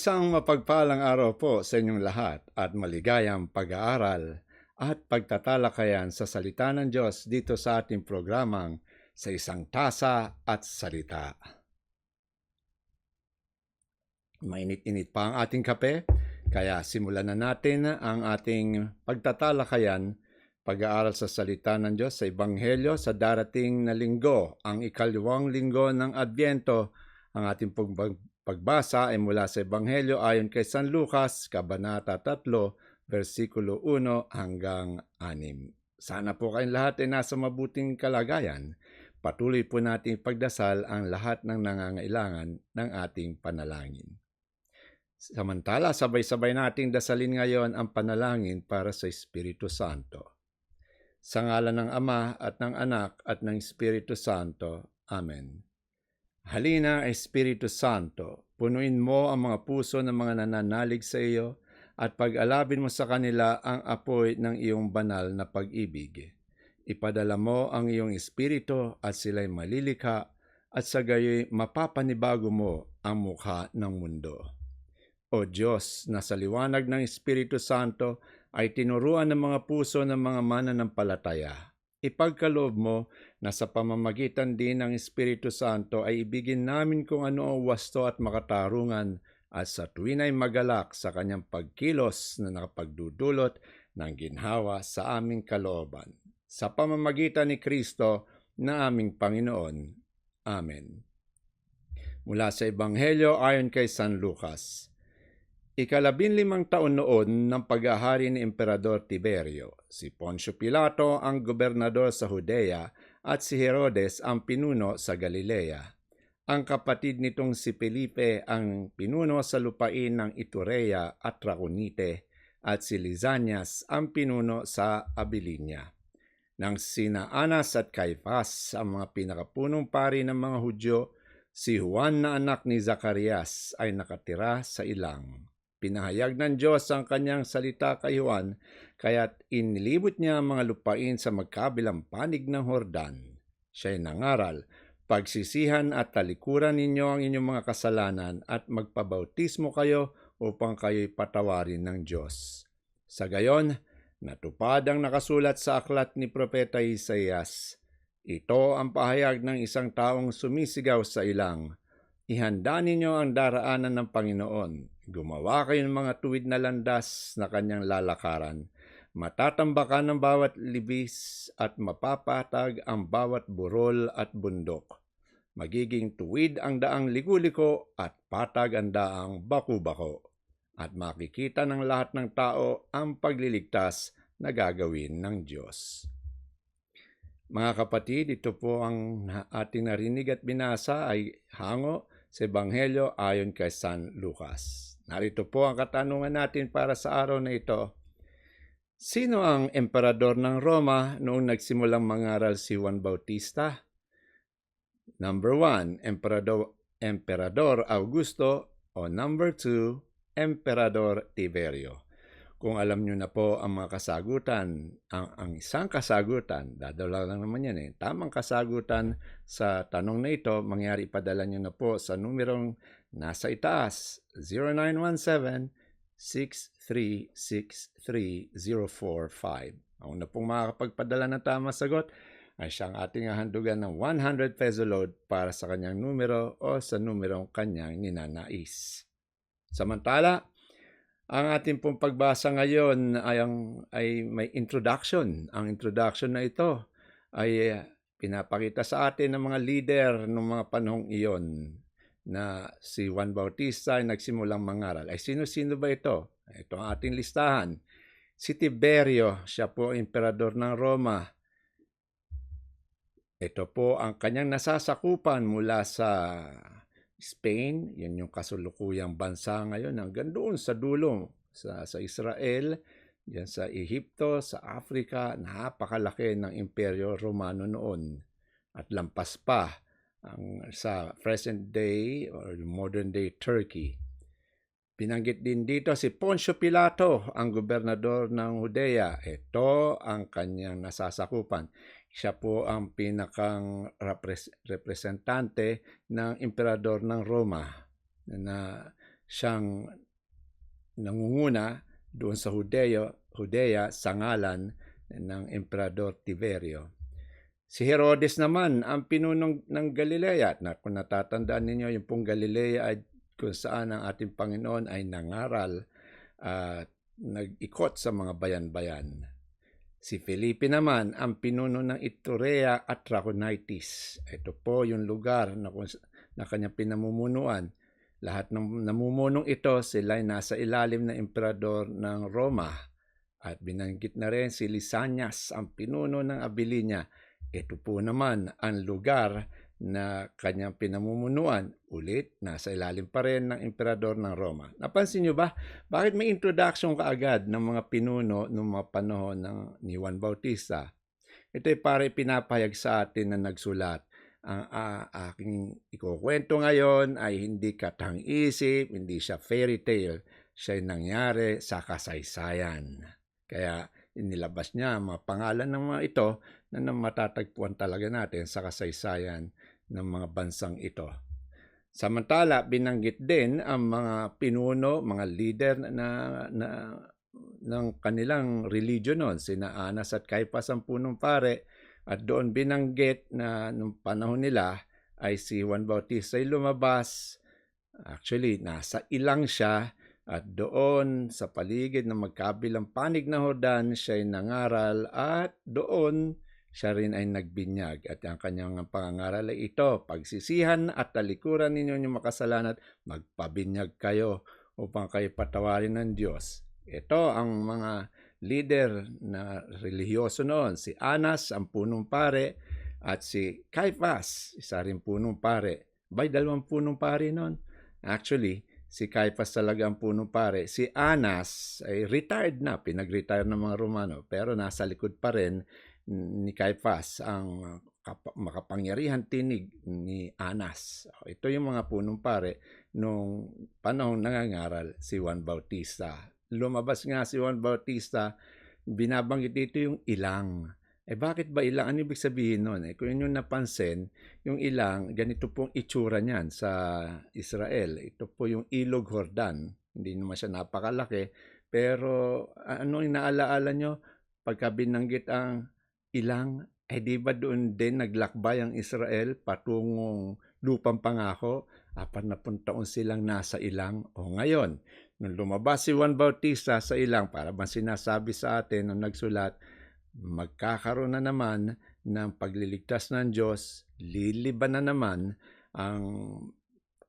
Isang mapagpalang araw po sa inyong lahat at maligayang pag-aaral at pagtatalakayan sa salita ng Diyos dito sa ating programang sa isang tasa at salita. Mainit-init pa ang ating kape, kaya simulan na natin ang ating pagtatalakayan, pag-aaral sa salita ng Diyos sa Ebanghelyo sa darating na linggo, ang ikalawang linggo ng Adbyento, ang ating pagbasa ay mula sa Ebanghelyo ayon kay San Lucas, Kabanata 3, versikulo 1 hanggang 6. Sana po kayong lahat ay nasa mabuting kalagayan. Patuloy po nating pagdasal ang lahat ng nangangailangan ng ating panalangin. Samantala, sabay-sabay nating dasalin ngayon ang panalangin para sa Espiritu Santo. Sa ngalan ng Ama at ng Anak at ng Espiritu Santo. Amen. Halina, Espiritu Santo, punuin mo ang mga puso ng mga nananalig sa iyo at pag-alabin mo sa kanila ang apoy ng iyong banal na pag-ibig. Ipadala mo ang iyong espiritu at sila'y malilikha at sa gayoy mapapanibago mo ang mukha ng mundo. O Diyos, na sa liwanag ng Espiritu Santo ay tinuruan ng mga puso ng mga mananampalataya. Ipagkaloob mo na sa pamamagitan din ng Espiritu Santo ay ibigin namin kung ano ang wasto at makatarungan at sa tuwin ay magalak sa kanyang pagkilos na nakapagdudulot ng ginhawa sa aming kalooban. Sa pamamagitan ni Kristo na aming Panginoon. Amen. Mula sa Ebanghelyo ayon kay San Lucas. Ikalabin limang taon noon ng pag-ahari ni Emperador Tiberio, si Poncio Pilato ang gobernador sa Judea at si Herodes ang pinuno sa Galilea. Ang kapatid nitong si Felipe ang pinuno sa lupain ng Iturea at Traconite at si Lizanias ang pinuno sa Abilinia. Nang sina Anas at Caifas ang mga pinakapunong pari ng mga Hudyo, si Juan na anak ni Zacarias ay nakatira sa ilang. Pinahayag ng Diyos ang kanyang salita kay Juan, kaya't inilibot niya ang mga lupain sa magkabilang panig ng Hordan. Siya'y nangaral, pagsisihan at talikuran ninyo ang inyong mga kasalanan at magpabautismo kayo upang kayo'y patawarin ng Diyos. Sa gayon, natupad ang nakasulat sa aklat ni Propeta Isaias. Ito ang pahayag ng isang taong sumisigaw sa ilang, Ihanda ninyo ang daraanan ng Panginoon. Gumawa kayo ng mga tuwid na landas na kanyang lalakaran. Matatambakan ang bawat libis at mapapatag ang bawat burol at bundok. Magiging tuwid ang daang ligo-liko at patag ang daang baku-bako. At makikita ng lahat ng tao ang pagliligtas na gagawin ng Diyos. Mga kapatid, ito po ang ating narinig at binasa ay hango sa Ebanghelyo ayon kay San Lucas. Narito po ang katanungan natin para sa araw na ito. Sino ang emperador ng Roma noong nagsimulang mangaral si Juan Bautista? Number 1, Emperador, Emperador Augusto o number 2, Emperador Tiberio. Kung alam nyo na po ang mga kasagutan, ang, ang isang kasagutan, dadala lang naman yan eh, tamang kasagutan sa tanong na ito, mangyari ipadala nyo na po sa numerong nasa itaas, 0917-6363-045. Ang una pong makakapagpadala ng tamang sagot ay siyang ating hahandugan ng 100 peso load para sa kanyang numero o sa numerong kanyang ninanais. Samantala, ang ating pong pagbasa ngayon ay, ang, ay may introduction. Ang introduction na ito ay pinapakita sa atin ng mga leader ng mga panahong iyon na si Juan Bautista ay nagsimulang mangaral. Ay sino-sino ba ito? Ito ang ating listahan. Si Tiberio, siya po emperador ng Roma. Ito po ang kanyang nasasakupan mula sa Spain, yan yung kasulukuyang bansa ngayon, hanggang doon sa dulo, sa, sa Israel, yan sa Ehipto, sa Africa, napakalaki ng Imperyo Romano noon. At lampas pa ang, sa present day or modern day Turkey. Binanggit din dito si Poncio Pilato, ang gobernador ng Judea. Ito ang kanyang nasasakupan. Siya po ang pinakang repres- representante ng emperador ng Roma na siyang nangunguna doon sa Judeo, Judea sa ngalan ng Emperador Tiberio. Si Herodes naman ang pinunong ng Galilea. Na kung natatandaan ninyo, yung pong Galilea ay kung saan ang ating Panginoon ay nangaral at nag-ikot sa mga bayan-bayan. Si Felipe naman ang pinuno ng Iturea at Trachonitis. Ito po yung lugar na, na kanyang pinamumunuan. Lahat ng namumunong ito, sila ay nasa ilalim ng emperador ng Roma. At binanggit na rin si Lisanias, ang pinuno ng Abilinia. Ito po naman ang lugar na kanyang pinamumunuan. Ulit, nasa ilalim pa rin ng emperador ng Roma. Napansin nyo ba? Bakit may introduction kaagad ng mga pinuno noong mga panahon ng, ni Juan Bautista? Ito ay para ipinapahayag sa atin na nagsulat. Ang uh, aking ikukwento ngayon ay hindi katang-isip, hindi siya fairy tale. Siya ay nangyari sa kasaysayan. Kaya inilabas niya ang mga pangalan ng mga ito na matatagpuan talaga natin sa kasaysayan ng mga bansang ito. Samantala, binanggit din ang mga pinuno, mga leader na, na ng kanilang religion noon, sina Anas at Caiphas ang punong pare, at doon binanggit na nung panahon nila ay si Juan Bautista ay lumabas. Actually, nasa ilang siya at doon sa paligid ng magkabilang panig na Hordan siya ay nangaral at doon siya rin ay nagbinyag at ang kanyang pangangaral ay ito, pagsisihan at talikuran ninyo yung makasalanan magpabinyag kayo upang kayo patawarin ng Diyos. Ito ang mga leader na relihiyoso noon, si Anas, ang punong pare, at si Caiphas, isa rin punong pare. Bay, dalawang punong pare noon. Actually, si Caiphas talaga ang punong pare. Si Anas ay retired na, pinag-retire ng mga Romano, pero nasa likod pa rin ni Caiphas ang makapangyarihan tinig ni Anas. Ito yung mga punong pare nung panahong nangangaral si Juan Bautista. Lumabas nga si Juan Bautista, binabanggit dito yung ilang. Eh bakit ba ilang? Ano ibig sabihin nun? Eh, kung yun napansin, yung ilang, ganito pong itsura niyan sa Israel. Ito po yung Ilog Hordan. Hindi naman siya napakalaki. Pero ano yung naalaala nyo? Pagka binanggit ang ilang, eh di ba doon din naglakbay ang Israel patungong lupang pangako? Apat na taon silang nasa ilang. O ngayon, nung lumabas si Juan Bautista sa ilang, para bang sinasabi sa atin nung nagsulat, magkakaroon na naman ng pagliligtas ng Diyos, liliban na naman ang,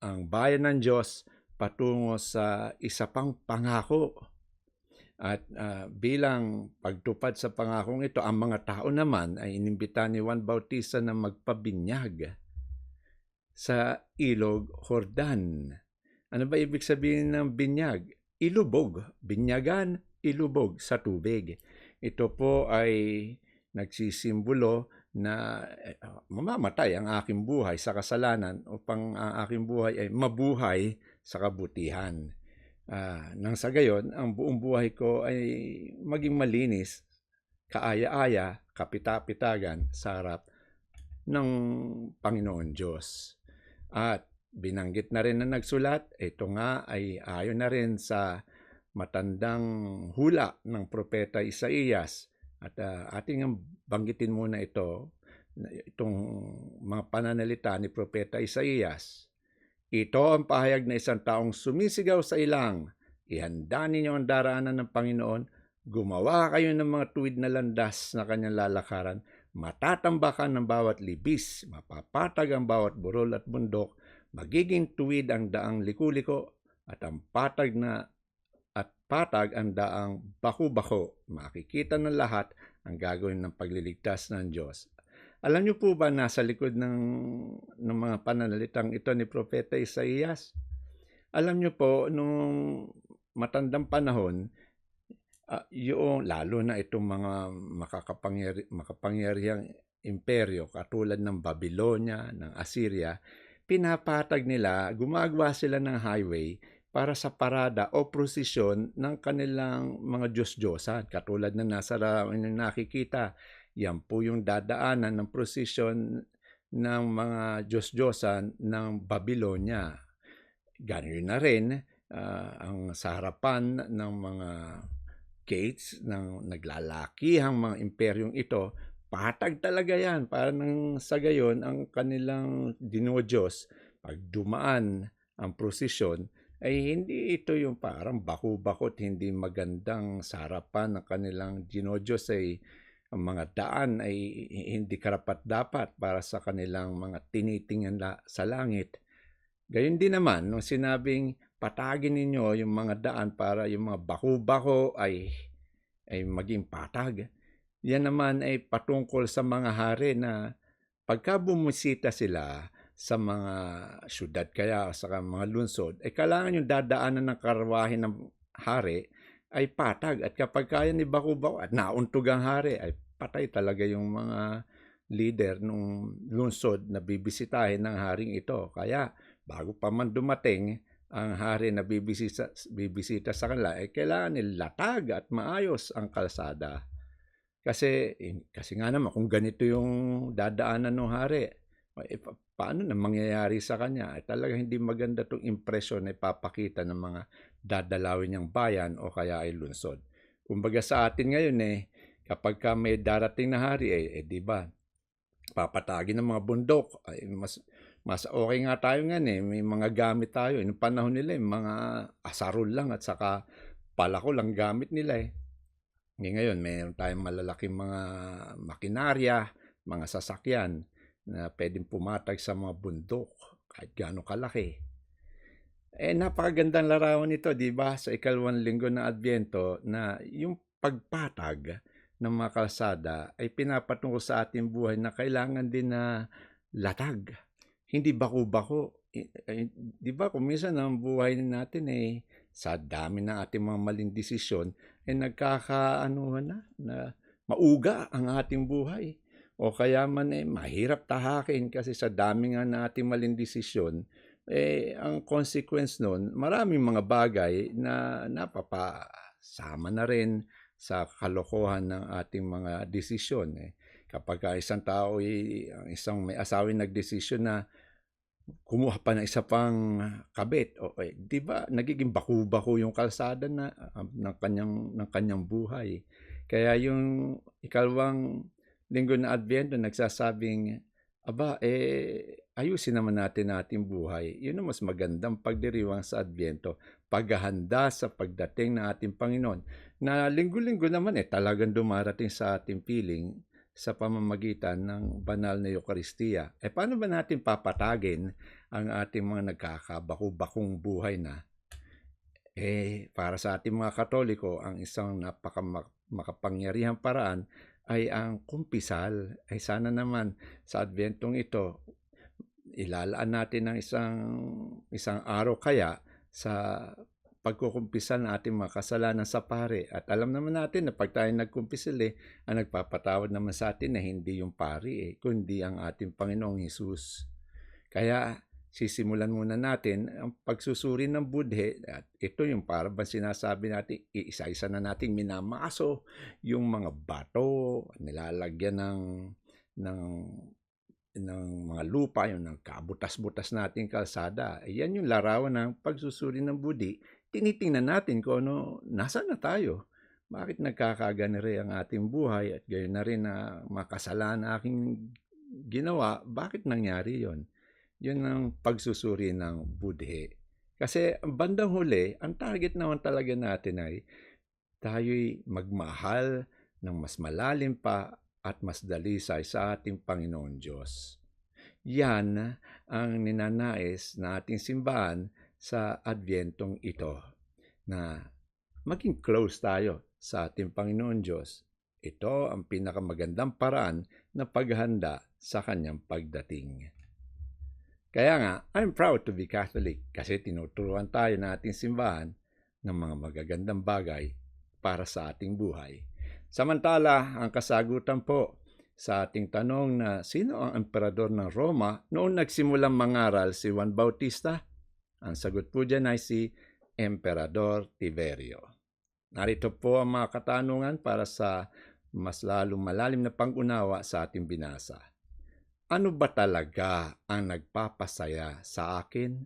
ang bayan ng Diyos patungo sa isa pang pangako at uh, bilang pagtupad sa pangakong ito, ang mga tao naman ay inimbita ni Juan Bautista na magpabinyag sa ilog Hordan. Ano ba ibig sabihin ng binyag? Ilubog, binyagan, ilubog sa tubig. Ito po ay nagsisimbolo na uh, mamamatay ang aking buhay sa kasalanan upang ang aking buhay ay mabuhay sa kabutihan. Uh, nang sa gayon, ang buong buhay ko ay maging malinis, kaaya-aya, kapita-pitagan sa harap ng Panginoon Diyos. At binanggit na rin na nagsulat, ito nga ay ayon na rin sa matandang hula ng propeta Isaías. At uh, ating banggitin muna ito, itong mga pananalita ni propeta Isaías ito ang pahayag na isang taong sumisigaw sa ilang. Ihanda ninyo ang daraanan ng Panginoon. Gumawa kayo ng mga tuwid na landas na kanyang lalakaran. Matatambakan ng bawat libis. Mapapatag ang bawat burol at bundok. Magiging tuwid ang daang likuliko at ang patag na at patag ang daang baku-bako. Makikita ng lahat ang gagawin ng pagliligtas ng Diyos. Alam niyo po ba nasa likod ng, ng mga pananalitang ito ni Propeta Isaías? Alam niyo po, nung matandang panahon, uh, yung lalo na itong mga makakapangyari, makapangyarihang imperyo katulad ng Babylonia, ng Assyria, pinapatag nila, gumagawa sila ng highway para sa parada o prosesyon ng kanilang mga Diyos-Diyosan. Katulad na nasa nakikita, yan po yung dadaanan ng prosesyon ng mga Diyos-Diyosan ng Babylonia. Ganyan na rin ah, ang sa ng mga gates ng naglalakihang mga imperyong ito, patag talaga yan. Parang sa gayon, ang kanilang dinodiyos, pag dumaan ang prosesyon, ay hindi ito yung parang baku-bakot, hindi magandang sa harapan ng kanilang dinodiyos ay ang mga daan ay hindi karapat-dapat para sa kanilang mga tinitingnan sa langit. Gayon din naman, nung sinabing patagin ninyo yung mga daan para yung mga baku-bako ay, ay maging patag. Yan naman ay patungkol sa mga hari na pagka bumisita sila sa mga syudad kaya sa mga lunsod, ay kailangan yung dadaanan ng karwahe ng hari ay patag. At kapag kaya ni Bakubaw at nauntog ang hari, ay patay talaga yung mga leader nung lungsod na bibisitahin ng haring ito. Kaya bago pa man dumating ang hari na bibisita, bibisita sa kanila, ay kailangan nilatag at maayos ang kalsada. Kasi, kasi nga naman, kung ganito yung dadaanan ng hari, eh, pa- paano na mangyayari sa kanya? Ay talaga hindi maganda itong impresyon na ipapakita ng mga dadalawin niyang bayan o kaya ay lunsod. Kumbaga sa atin ngayon eh, kapag ka may darating na hari, eh, eh di ba, papatagin ng mga bundok, ay mas mas okay nga tayo nga eh, may mga gamit tayo. Noong panahon nila, eh, mga asarol lang at saka palako lang gamit nila eh. Ngayon, mayroon tayong malalaking mga makinarya, mga sasakyan na pwedeng pumatag sa mga bundok kahit gaano kalaki. Eh, napakagandang larawan ito, di ba, sa ikalawang linggo ng Adbyento na yung pagpatag ng mga kalsada ay pinapatungkol sa ating buhay na kailangan din na latag. Hindi bako-bako. Di ba, kung minsan ang buhay natin eh, sa dami ng ating mga maling desisyon, eh nagkakaanuhan na, na mauga ang ating buhay. O kaya man eh, mahirap tahakin kasi sa dami nga na ating maling desisyon, eh, ang consequence nun, maraming mga bagay na napapasama na rin sa kalokohan ng ating mga desisyon. Eh. Kapag ka isang tao, ang isang may asawin nagdesisyon na kumuha pa ng isa pang kabit, o, eh, di ba nagiging baku-baku yung kalsada na ah, ng kanyang ng kanyang buhay. Kaya yung ikalawang linggo na Advento nagsasabing, aba, eh, ayusin naman natin ating buhay. Yun ang mas magandang pagdiriwang sa Advento. Paghahanda sa pagdating ng ating Panginoon. Na linggo-linggo naman eh, talagang dumarating sa ating piling sa pamamagitan ng banal na Eukaristiya. Eh, paano ba natin papatagin ang ating mga nagkakabaku-bakong buhay na? Eh, para sa ating mga Katoliko, ang isang napaka makapangyarihang paraan ay ang kumpisal. Ay sana naman sa Adventong ito, ilalaan natin ng isang isang araw kaya sa pagkukumpisal ng ating mga kasalanan sa pare. At alam naman natin na pag tayo nagkumpisal eh, ang nagpapatawad naman sa atin na hindi yung pari eh, kundi ang ating Panginoong Hesus. Kaya sisimulan muna natin ang pagsusuri ng budhe. At ito yung para ba sinasabi natin isa-isa na nating minamaso yung mga bato nilalagyan ng ng ng mga lupa yung ng kabutas-butas nating kalsada. Yan yung larawan ng pagsusuri ng budi tinitingnan natin kung ano nasa na tayo? Bakit nagkakaganire ang ating buhay? At gayon na rin na makasalan aking ginawa. Bakit nangyari yon yun ang pagsusuri ng budhe. Kasi ang bandang huli, ang target naman talaga natin ay tayo'y magmahal ng mas malalim pa at mas dalisay sa ating Panginoon Diyos. Yan ang ninanais na ating simbahan sa Adventong ito na maging close tayo sa ating Panginoon Diyos. Ito ang pinakamagandang paraan na paghanda sa kanyang pagdating. Kaya nga, I'm proud to be Catholic kasi tinuturuan tayo ng ating simbahan ng mga magagandang bagay para sa ating buhay. Samantala, ang kasagutan po sa ating tanong na sino ang emperador ng Roma noong nagsimulang mangaral si Juan Bautista? Ang sagot po dyan ay si Emperador Tiberio. Narito po ang mga katanungan para sa mas lalong malalim na pangunawa sa ating binasa. Ano ba talaga ang nagpapasaya sa akin?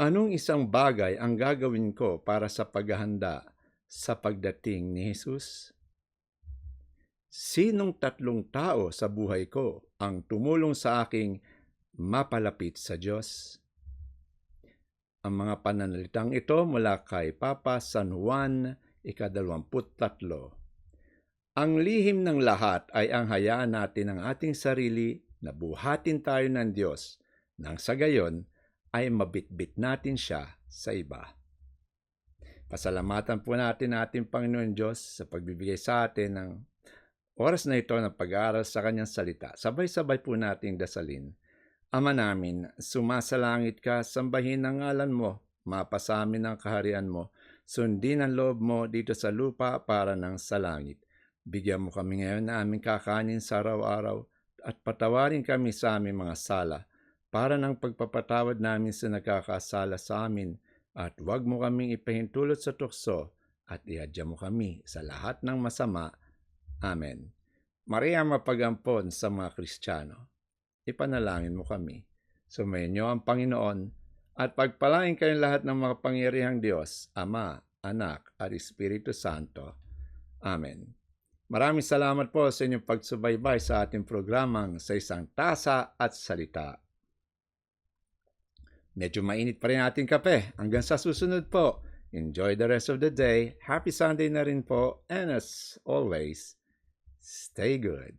Anong isang bagay ang gagawin ko para sa paghahanda sa pagdating ni Jesus? Sinong tatlong tao sa buhay ko ang tumulong sa aking mapalapit sa Diyos? Ang mga pananalitang ito mula kay Papa San Juan, ikadalawamput tatlo. Ang lihim ng lahat ay ang hayaan natin ang ating sarili na buhatin tayo ng Diyos nang sa gayon ay mabitbit natin siya sa iba. Pasalamatan po natin ating Panginoon Diyos sa pagbibigay sa atin ng oras na ito ng pag-aaral sa Kanyang salita. Sabay-sabay po nating dasalin. Ama namin, sumasalangit ka, sambahin ang ngalan mo, mapasamin ang kaharian mo, sundin ang loob mo dito sa lupa para ng sa langit. Bigyan mo kami ngayon na aming kakanin sa araw-araw at patawarin kami sa aming mga sala para ng pagpapatawad namin sa nagkakasala sa amin at huwag mo kaming ipahintulot sa tukso at ihadya mo kami sa lahat ng masama. Amen. Maria mapagampon sa mga Kristiyano. Ipanalangin mo kami. Sumayin ang Panginoon at pagpalain kayong lahat ng mga pangyarihang Diyos, Ama, Anak, at Espiritu Santo. Amen. Maraming salamat po sa inyong pagsubaybay sa ating programang sa isang tasa at salita. Medyo mainit pa rin ating kape. Hanggang sa susunod po. Enjoy the rest of the day. Happy Sunday na rin po. And as always, stay good.